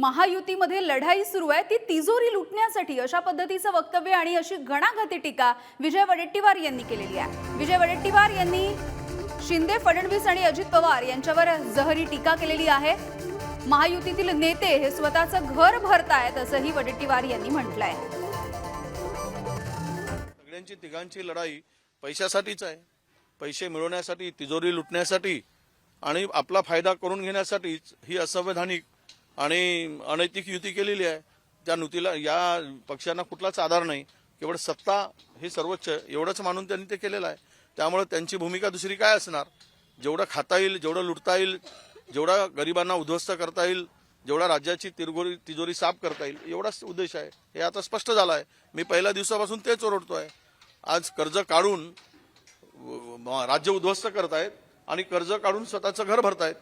महायुतीमध्ये लढाई सुरू आहे. ती तिजोरी लुटण्यासाठी अशा पद्धतीचं वक्तव्य आणि अशी घणाघाती टीका विजय वडेट्टीवार यांनी केलेली आहे. विजय वडेट्टीवार यांनी शिंदे फडणवीस आणि अजित पवार यांच्यावर जहरी टीका केलेली आहे. महायुतीतील नेते हे स्वतःचं घर भरतायत असंही वडेट्टीवार यांनी म्हटलंय. सगळ्यांची तिघांची लढाई पैशासाठीच आहे. पैसे मिळवण्यासाठी तिजोरी लुटण्यासाठी आणि आपला फायदा करून घेण्यासाठीच ही असंवैधानिक आणि अनैतिक युती केलेली आहे. त्या नुतीला या पक्षांना कुठलाच आधार नाही. केवळ सत्ता हे सर्वोच्च एवढंच मानून त्यांनी ते केलेलं आहे. त्यामुळे त्यांची भूमिका दुसरी काय असणार? जेवढं खाता येईल जेवढं लुटता येईल जेवढा गरिबांना उद्ध्वस्त करता येईल जेवढा राज्याची तिरगोरी तिजोरी साफ करता येईल एवढाच उद्देश आहे. हे आता स्पष्ट झालं आहे. मी पहिल्या दिवसापासून तेच ओरडतो आहे. आज कर्ज काढून व- राज्य उद्ध्वस्त करतायत आणि कर्ज काढून स्वतःचं घर भरतायत.